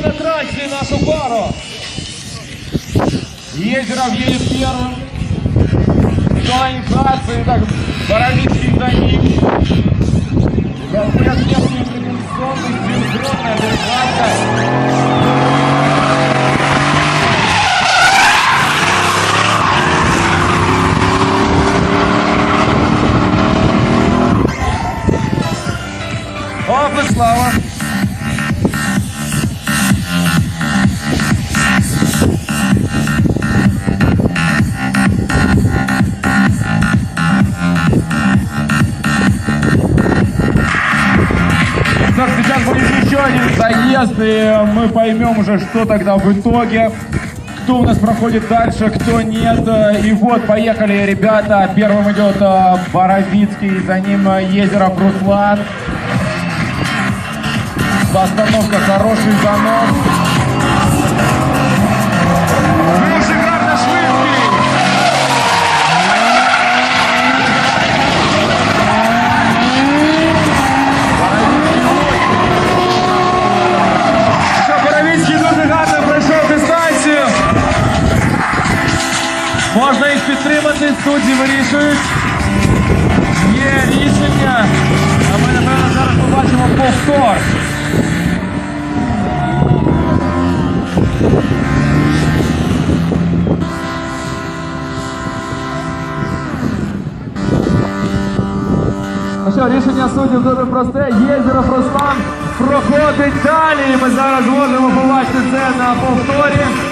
на трассе нашу пару. Езеров едет первым. Сонь Хадсон, так, Боровицкий за ним. Проходят местные традиционные синхронная перекладка. Оп, и слава. Один заезд, и мы поймем уже, что тогда в итоге, кто у нас проходит дальше, кто нет. И вот, поехали, ребята. Первым идет э, Боровицкий, за ним э, Езеров Руслан. Постановка хороший занос. Можна їх підтримати, судді вирішують. Є рішення. А ми, напевно, зараз побачимо повтор. Ну що, рішення суддів дуже просте. Єзеров Руслан проходить далі. Ми зараз можемо побачити це на повторі.